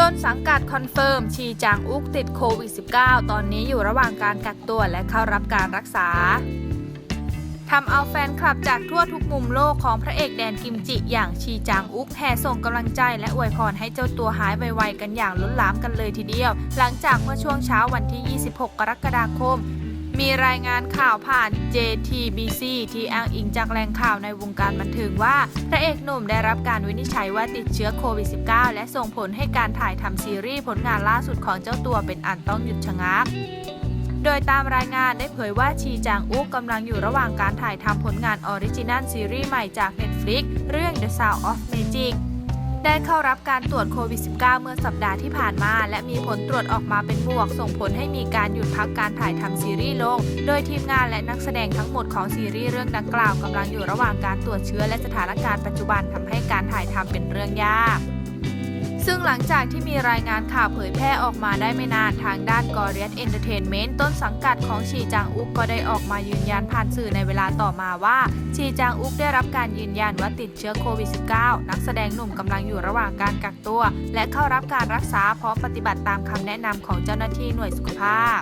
ต้นสังกัดคอนเฟิร์มชีจางอุกติดโควิด -19 ตอนนี้อยู่ระหว่างการกักตัวและเข้ารับการรักษาทำเอาแฟนคลับจากทั่วทุกมุมโลกของพระเอกแดนกิมจิ อย่างชีจางอุกแห่ส่งกำลังใจและอวยพรให้เจ้าตัวหายไวๆกันอย่างล้นหลามกันเลยทีเดียว หลังจากเมื่อช่วงเช้าวันที่ 26 กรกฎาคม มีรายงานข่าวผ่าน JTBC ที่อ้างอิงจากแหล่งข่าวในวงการบันเทิงว่า พระเอกหนุ่มได้รับการวินิจฉัยว่าติดเชื้อโควิด -19 และส่งผลให้การถ่ายทำซีรีส์ผลงานล่าสุดของเจ้าตัวเป็นอันต้องหยุดชะงักโดยตามรายงานได้เผยว่าชีจางอุกกำลังอยู่ระหว่างการถ่ายทำผลงานออริจินัลซีรีส์ใหม่จาก Netflix เรื่อง The Sound of Magic ได้เข้ารับการตรวจโควิด -19 เมื่อสัปดาห์ที่ผ่านมา และมีผลตรวจออกมาเป็นบวก ส่งผลให้มีการหยุดพักการถ่ายทำซีรีส์ลง โดยทีมงานและนักแสดงทั้งหมดของซีรีส์เรื่องดังกล่าวกำลังอยู่ระหว่างการตรวจเชื้อและสถานการณ์ปัจจุบันทำให้การถ่ายทำเป็นเรื่องยาก ซึ่งหลังจากที่มีรายงานข่าวเผยแพร่ออกมาได้ไม่นานทางด้านกอริ a ตเอนเตอร์เทนเมนต์ต้นสังกัดของชีจางอุกก็ได้ออกมายืนยันผ่านสื่อในเวลาต่อมาว่า ชีจางอุกได้รับการยืนยันว่าติดเชื้อโควิด -19 นักแสดงหนุ่มกำลังอยู่ระหว่างการกักตัว และเข้ารับการรักษาพร้อมปฏิบัติตามคำแนะนำของเจ้าหน้าที่หน่วยสุขภาพ